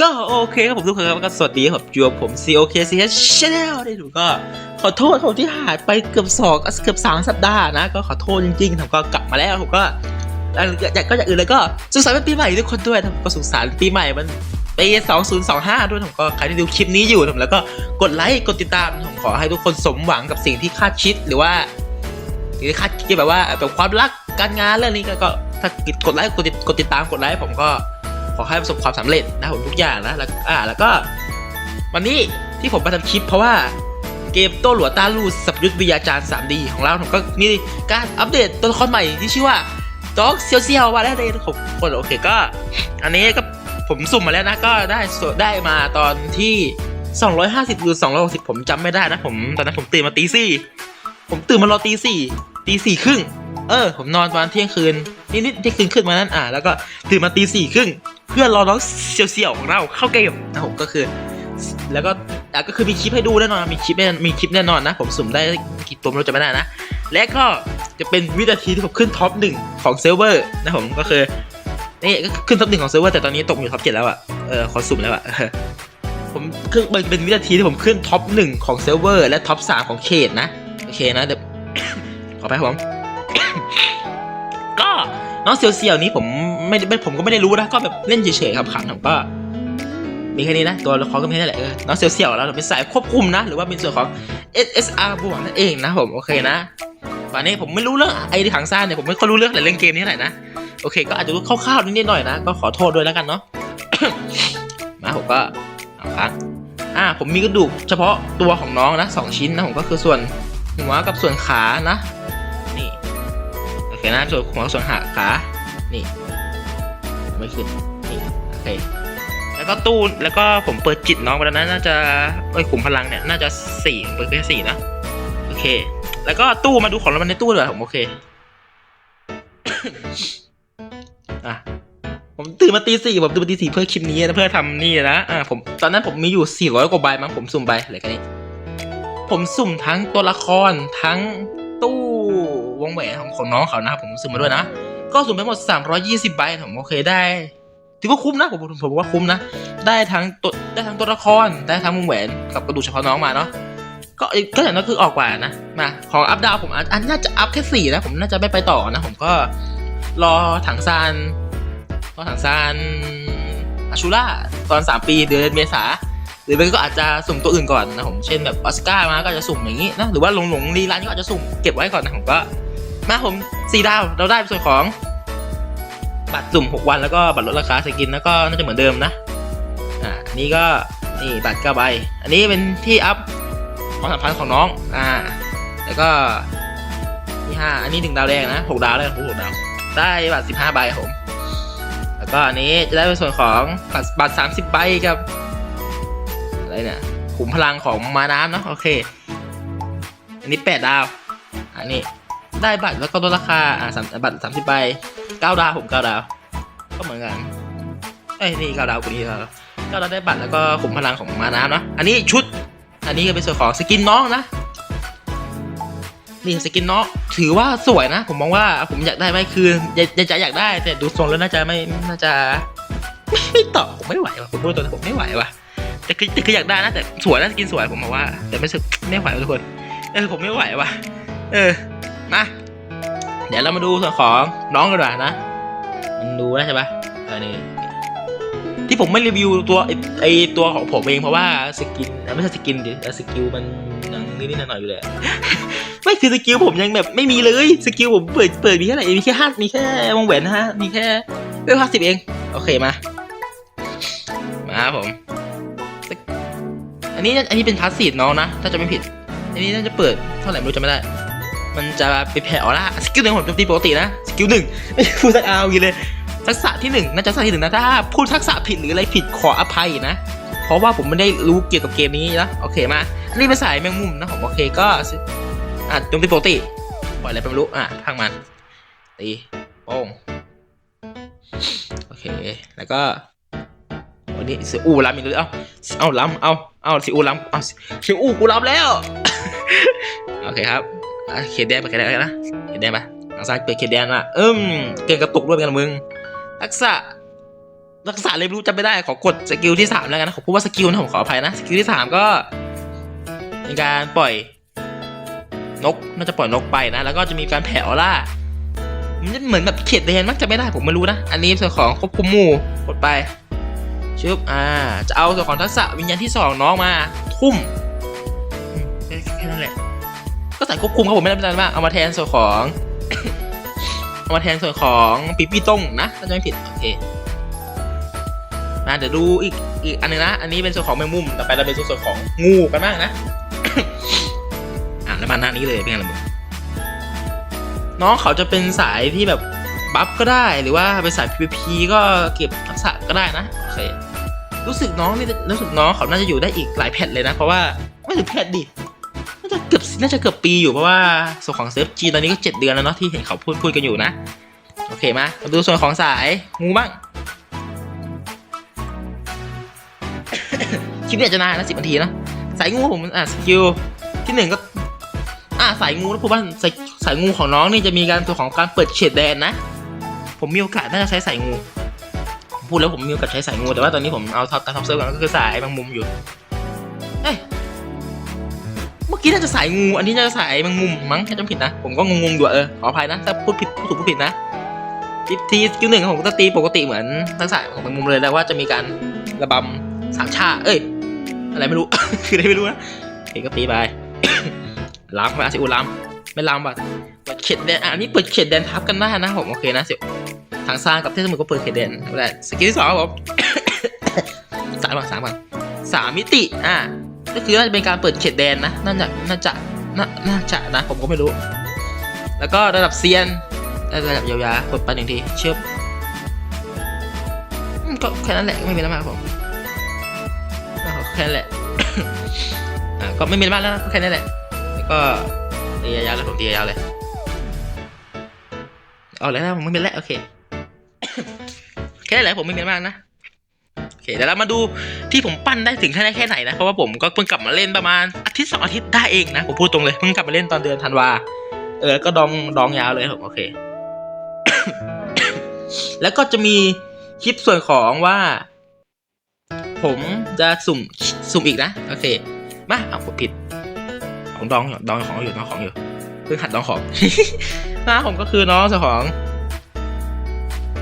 ก็โอเคครับผมทุกคนครับก็สวัสดีครับอยู่กับผม COK CH Channel ได้ดูก็ขอโทษผมที่หายไปเกือบสองเกือบสามสัปดาห์นะ ก็ขอโทษจริงๆผมก็กลับมาแล้วผมก็อยากก็อย่างอื่นเลยก็สุขสันต์วันปีใหม่ทุกคนด้วยนะก็สุขสันต์ปีใหม่มันปี2025 ด้วยผมก็ใครที่ดูคลิปนี้อยู่ผมแล้วก็กดไลค์กดติดตามผมขอให้ทุกคนสมหวังกับสิ่งที่คาดคิดหรือว่าสิ่งที่คาดคิดแบบว่าแบบความรักการงานเรื่องนี้ก็ถ้ากดไลค์กดติดกดติดตามกดไลค์ผมก็ อให้ประสบความสำเร็จนะผมทุกอย่างนะแล้วอ่าแล้วก็ วันนี้ที่ผมมาทำคลิปเพราะว่าเกมโต้หลัวต้าลูสับยุทธวิทยาจารย์ 3D ของเราผมก็มีการอัปเดตตัวละครใหม่ที่ชื่อว่าด็อกเซียวเซียวมาแล้วเลยผมคนโอเคก็ อันนี้ก็ผมสุ่มมาแล้วนะก็ได้สได้มาตอนที่ 250หรือ260 ผมจำไม่ได้นะผมตอนนั้นผมตื่นมาตีสี่ผมตื่นมารอตีสี่ตีสี่ครึ่งเออ ผมนอนประมาณเที่ยงคืนนิดๆเที่ยงคืนขึ้นมานั้นอ่าแล้วก็ตื่นมาตีสี่ครึ่ง เพื่อรอน้องเสี่ยวๆของเราเข้าเกมนะผมก็คือ แล้วก็อ่ก็คือมีคลิปให้ดูแน่นอนมีคลิปแน่มีคลิปแน่นอนนะ ผมสุ่มได้กี่ตัวไม่รู้จะไม่ได้นะ และก็จะเป็นวินาทีที่ผมขึ้นท็อปหนึ่งของเซิร์ฟเวอร์นะผมก็คือนี่ก็ขึ้นท็อปหนึ่งของเซิร์ฟเวอร์แต่ตอนนี้ตกอยู่ท็อปเจ็ดแล้วอะเออขอสุ่มแล้วอะผมคือมันเป็นวินาทีที่ผมขึ้นท็อปหนึ่งของเซิร์ฟเวอร์และท็อปสามของเขตนะโอเคนะเดี๋ยวขอไปครับผม น้องเซียวๆนี้ผมไม่ไม่ผมก็ไม่ได้รู้นะก็แบบเล่นเฉยๆครับขังผมก็มีแค่นี้นะ ตัวละครก็มีแค่นี้แหละน้องเซียวๆแล้วเราเป็นสายควบคุมนะ หรือว่าเป็นส่วนของ SSR บวกนั่นเองนะผมโอเคนะวันนี้ผมไม่รู้เรื่องไอ้ที่ขังซ่านเนี่ยผมไม่ค่อยรู้เรื่องอะไรเรื่องเกมนี้เท่าไหร่นะโอเค ก็อาจจะรู้คร่าวๆนิดๆหน่อยนะก็ขอโทษด้วยแล้วกันเนาะมาผมก็เอาครับอ่าผมมีกระดูกเฉพาะตัวของน้องนะสองชิ้นนะผมก็คือส่วนหัวกับส่วนขานะ นี่โอเคนะส่วนหัวส่วนขาขา นี่ ไม่ขึ้น นี่ โอเค แล้วก็ตู้ แล้วก็ผมเปิดจิตน้องไปแล้วนะ น่าจะเอ้ขุมพลังเนี่ย น่าจะสี่เปิดแค่สี่นะ โอเค แล้วก็ตู้มาดูของเราในตู้เลยผมโอเค อะผมตื่นมาตีสี่ผมตื่นมาตีสี่เพื่อคลิปนี้นะเพื่อทำนี่นะอ่าผมตอนนั้นผมมีอยู่สี่ร้อยกว่าใบมั้งผมสุ่มใบอะไรกันนี้ผมสุ่มทั้งตัวละครทั้งตู้ วงแหวนของของน้องเขานะครับผมสุ่มมาด้วยนะ ก็สุ่มไปหมด 320ใบผมโอเคได้ถือว่าคุ้มนะผมผมผมว่าคุ้มนะ ได้ทั้งตัวได้ทั้งตัวละครได้ทั้งวงแหวนกับกระดูกเฉพาะน้องมาเนาะก็ก็อย่างนั้นคือออกกว่านะมาของอัพดาวผมอันน่าจะอัพแค่สี่นะผมน่าจะไม่ไปต่อนะ ผมก็รอถังซานรอถังซานอาชูล่าตอนสามปีเดือนเมษาหรือไม่ก็อาจจะสุ่มตัวอื่นก่อนนะผมเช่นแบบออสการ์มาก็จจะสุ่มอย่างนี้นะหรือว่าหลงหลงรีรันก็อาจจะสุ่มเก็บไว้ก่อนนะผมก็ มาผมสี่ดาวเราได้เป็นส่วนของ บัตรสุ่ม 6 วันแล้วก็บัตรลดราคาสกินแล้วก็น่าจะเหมือนเดิมนะอ่าอันนี้ก็นี่บัตร9ใบอันนี้เป็นที่อัพความสัมพันธ์ของน้องอ่าแล้วก็ที่ห้าอันนี้ถึงดาวแดงนะหกดาวแล้วหกดาวได้บัตร15ใบครับผม แล้วก็อันนี้จะได้เป็นส่วนของบัตรบัตร30ใบกับอะไรเนี่ยขุมพลังของมาน้ำเนอะโอเค อันนี้8ดาวอันนี้ ได้บัตรแล้วก็ลดราคาอ่าสามบัตร30ใบเก้าดาวผมเก้าดาว ก็เหมือนกันเอ้ยนี่เก้าดาวคนนี้ครับเก้าดาวได้บัตรแล้วก็ขุมพลังของมาน้ำนะอันนี้ชุด อันนี้ก็เป็นส่วนของสกินน้องนะนี่สกินน้องถือว่าสวยนะ ผมมองว่าผมอยากได้ไหมคืออยากจะอยากได้ แต่ดูทรงแล้วน่าจะไม่น่าจะไม่ต่อผมไม่ไหวว่ะผมพูดตัวผมไม่ไหวว่ะแต่คือแต่คืออยากได้นะแต่สวยนะสกินสวยผมมองว่า แต่ไม่สึกไม่ไหวทุกคนเออผมไม่ไหวว่ะเออ มาเดี๋ยวเรามาดูส่วนของน้องกันดีกว่านะ มันดูได้ใช่ปะอันนี้ที่ผมไม่รีวิวตัวไอตัวของผมเองเพราะว่าสกินไม่ใช่สกินดิสกิลมันยังนิดๆหน่อยๆอยู่เลยไม่คือสกิลผมยังแบบไม่มีเลยสกิลผมเปิดเปิดมีแค่ไหนมีแค่ห้ามีแค่วงแหวนฮะมีแค่เรื่องห้าสิบเอง โอเคมา มาครับผม อันนี้อันนี้เป็นพาสซีฟน้องนะ ถ้าจะไม่ผิด อันนี้น่าจะเปิดเท่าไหร่ไม่รู้จำไม่ได้ มันจะไปแผ่ออร่าสกิลหนึ่งผมโจมตีปกตินะสกิลหนึ่งไม่พูดสักเอาอยู่เลยทักษะที่หนึ่งน่าจะทักษะที่หนึ่งนะถ้าพูดทักษะผิดหรืออะไรผิดขออภัยนะ เพราะว่าผมไม่ได้รู้เกี่ยวกับเกมนี้นะโอเคมาอันนี้เป็นสายแมงมุมนะผมโอเคก็อะโจมตีปกติปล่อยอะไรไปไม่รู้อะพังมันตีโป้งโอเคแล้วก็วันนี้สีอูล้ำอีกเลยเอ้าเอาล้ำเอาเอาสีอูล้ำเอาสีอูกูล้ำแล้ว โอเคครับ เขียนแดงไปเขียนแดงนะเขียนแดงไปทางซ้ายเปิดเขียนแดงอะอืมเก่งกระตุกด้วยกันมึงทักษะรักษาเลยรู้จำไม่ได้ขอกดสกิลที่สามแล้วกันนะขอพูดว่าสกิลนะผมขออภัยนะสกิลที่สามก็มีการปล่อยนกน่าจะปล่อยนกไปนะ แล้วก็จะมีการแผ่ออร่ามันเหมือนแบบเขตแดนมักจะไม่ได้ผมไม่รู้นะ อันนี้ส่วนของควบคุมหมู่กดไปชึบอ่า จะเอาส่วนของทักษะวิญญาณที่สองน้องมา ทุ่มแค่นั้นแหละ ก็ใส่ควบคุมครับผมไม่ได้เป็นอะไรมากเอามาแทนส่วนของ เอามาแทนส่วนของปีปี้ต้งนะถ้าจะไม่ผิดโอเคมาเดี๋ยวดูอีกอีกอันหนึงนะ อันนี้เป็นส่วนของแมงมุมต่อไปเราเป็นส่วนของงูกันบ้างนะอะแล้วมาหน้านี้เลยเป็นไงล่ะมึงน้องเขาจะเป็นสายที่แบบบัฟก็ได้หรือว่าเป็นสาย PVP ก็เก็บทักษะก็ได้นะโอเครู้สึกน้องนี่รู้สึกน้องเขาน่าจะอยู่ได้อีกหลายแพทเลยนะ เพราะว่าไม่ถึงแพทดิ จะเกือบน่าจะเกือบปีอยู่เพราะว่าส่วนของเซิฟจีตอนนี้ก็เจ็ดเดือนแล้วเนาะที่เห็นเขาพูดพูดกันอยู่นะ โอเคมามาดูส่วนของสายงูบ้างคลิปนี้อาจะนานนะสิบนาทีนะสายงูผมอะสกิลที่หนึ่งก็อะสายงูนะผมว่าสายสายงูของน้องนี่จะมีการตัวของการเปิดเฉดแดนนะ ผมมีโอกาสน่าจะใช้สายงูพูดแล้วผมมีโอกาสใช้สายงูแต่ว่าตอนนี้ผมเอาท็อปตามท็อปเซิร์ฟก่อนก็คือสายแมงมุมอยู่ กี้น่าจะสายงู อันนี้น่าจะสายแมงมุมมั้งถ้าจำผิดนะ ผมก็งงๆอยู่อะเออ ขออภัยนะ ถ้าพูดผิดพูดถูกพูดผิดนะทีทีสกิลหนึ่งของผมก็จะตีปกติเหมือนทักษะของแมงมุมเลยแต่ว่าจะมีการระบำสามชา เอ้ย อะไรไม่รู้ คืออะไรไม่รู้นะโอเคก็ตีไปล้ำไปอาซิอุล้ำไม่ล้ำแบบเปิดเขตแดนอันนี้เปิดเขตแดนทับกันได้นะผมโอเคนะเสียทางสร้ากับเทศมนก็เปิดเขตแดนได้สกิลที่สองครับผมสามก่อนสามก่อนสามมิติอะ ก็คือน่าจะเป็นการเปิดเขตแดนนะน่าจะน่าจะน่าน่าจะนะผมก็ไม่รู้ แล้วก็ระดับเซียนระดับยาวๆกดไปหนึ่งทีเชื่อมก็แค่นั้นแหละไม่มีอะไรมากผมแค่นั้นแหละก็ไม่มีอะไรมากแล้วนะแค่นั้นแหละแล้วก็ตียาวๆเลยผมตียาวๆเลยเอาแล้วนะผมไม่เป็นแล้วโอเคแค่นั้นแหละผมไม่เป็นมากนะ อเคเดี๋ยวเรามาดูที่ผมปั้นได้ถึงแค่ไหนแค่ไหนนะเพราะว่าผมก็เพิ่งกลับมาเล่นประมาณอาทิตย์สองอาทิตย์ได้เองนะผมพูดตรงเลยเพิ่งกลับมาเล่นตอนเดือนธันวาเออก็ดองดองยาวเลยผมโอเค แล้วก็จะมีคลิปส่วนของว่า ผมจะสุ่มสุ่มอีกนะโอเคมาเอาผมผิดของดองอยู่ดองของอยู่ดองของอยู่เพิ่งหัดดองของหน้าผมก็คือน้องเจ้าของ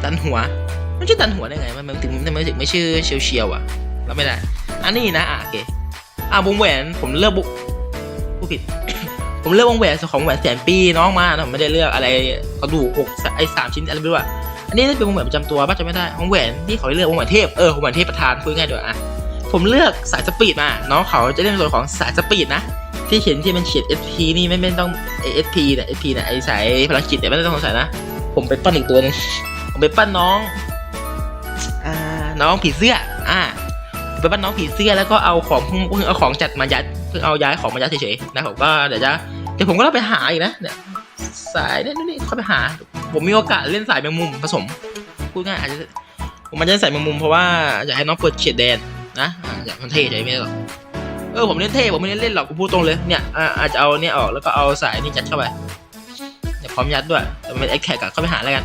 ดันหัว ม่ใช่ดันหัวได้ไง มันมันถึงมันถึงไม่ชื่อเชียวเชียวอะเราไม่ได้ อันนี้นะอะโอเคอะวงแหวนผมเลือกบุผู้ผิด ผมเลือกวงแหวนส่วนของแหวนแสนปีน้องมาผมไม่ได้เลือกอะไรกระดูกหกไอ้สามชิ้นอะไรไม่รู้อะอันนี้เป็นวงแหวนประจำตัวป่ะจำไม่ได้วงแหวนที่เขาเลือกวงแหวนเทพเออวงแหวนเทพประธานพูดง่ายด้วยอะผมเลือกสายสปีดมาน้องเขาจะเล่นส่วนของสายสปีดนะที่เขียนที่มันเขียน SP นี่ไม่ไม่ต้อง SP เนี่ย SP เนี่ยไอสายพลังจิตเนี่ยไม่ต้องสงสัยนะ ผมไปปั้นอีกตัวหนึงผมไปปั้นน้องอ่ น้องผีเสื้อ อ่าไปปั้นน้องผีเสื้อแล้วก็เอาของเพิ่งเอาของจัดมายัดเพิ่งเอาย้ายของมายัดเฉยๆนะผมก็เดี๋ยวจะเดี๋ยวผมก็ต้องไปหาอีกนะเนี่ยสายเนี่ยนู่นนี่เข้าไปหา ผมมีโอกาสเล่นสายแมงมุมผสมพูดง่ายอาจจะผมมันจะเล่นสายแมงมุมเพราะว่าอยากให้น้องเปิดเฉดแดนนะอยากมันเท่ใจไม่ได้หรอกเออผมเล่นเท่ผมไม่ได้เล่นหรอกผมพูดตรงเลยเนี่ยอาจจะเอาเนี่ยออกแล้วก็เอาสายนี่ยัดเข้าไปเดี๋ยวพร้อมยัดด้วยแต่มันไอ้แขกอะเข้าไปหาแล้วกัน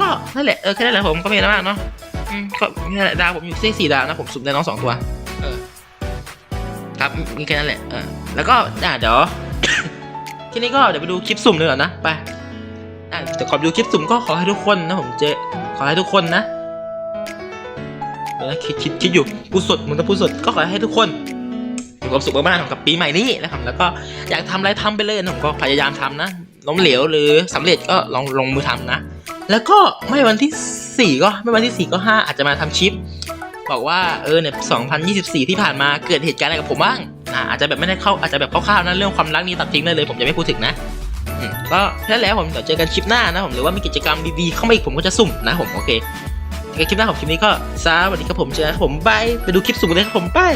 ก็นั่นแหละเออแค่นั้นแหละผมก็ไม่อะไรมากเนาะ อืมก็นี่แหละดาวผมอยู่ที่สี่ดาวนะผมสุ่มได้น้องสองตัว เออ ครับมีแค่นั้นแหละเออแล้วก็อ่าเดี๋ยว ทีนี้ก็เดี๋ยวไปดูคลิปสุ่มเลยก่อนนะไปอะเดี๋ยวขอดูคลิปสุ่มก็ขอให้ทุกคนนะผมเจขอให้ทุกคนนะเดี๋ยวนะคิดคิดคิดอยู่พูดสดมึงต้องพูดสดก็ขอให้ทุกคนมีความสุขมากๆกับปีใหม่นี้นะครับ แล้วก็อยากทำอะไรทำไปเลยนะผมก็พยายามทำนะล้มเหลวหรือสำเร็จก็ลองลงมือทำนะ แล้วก็ไม่วันที่ สี่ก็ไม่วันที่สี่ก็ห้าอาจจะมาทำชิป บอกว่าเออเนี่ย2024 ที่ผ่านมาเกิดเหตุการณ์อะไรกับผมบ้างอ่าอาจจะแบบไม่ได้เข้าอาจจะแบบคร่าวๆนะเรื่องความรักนี้ตัดทิ้งได้เลยผมจะไม่พูดถึงนะก็แค่นั้นแล้วผมเดี๋ยวเจอกันคลิปหน้านะผมหรือว่ามีกิจกรรมดีๆเข้ามาอีกผมก็จะสุ่มนะผมโอเคคลิปหน้าของคลิปนี้ก็สวัสดีครับผมเจอกันครับผมบายไปดูคลิปสุ่มเลยครับผมบาย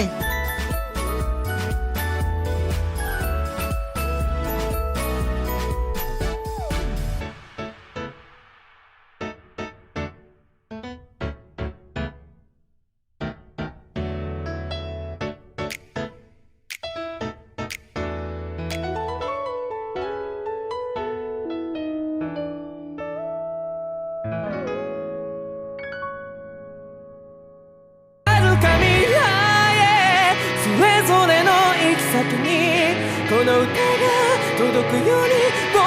届くように僕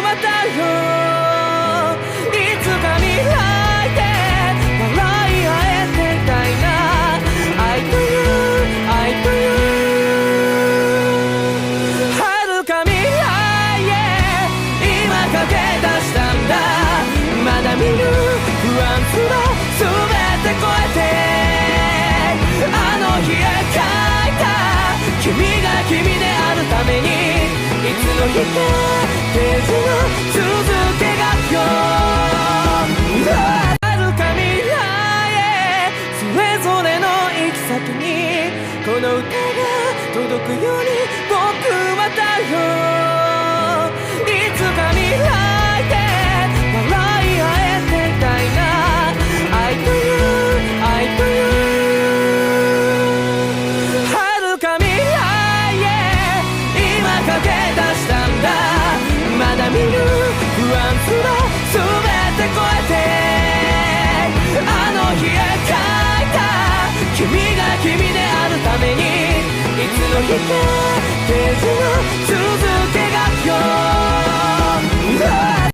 はだよいつか未来で笑い合えてたいな愛という愛という遥か未来へ今駆け出したんだまだ見ぬ不安すら全て超えてあの日へ書いた君が君での日かページの続き君であるためにいつの日かページの続けがよ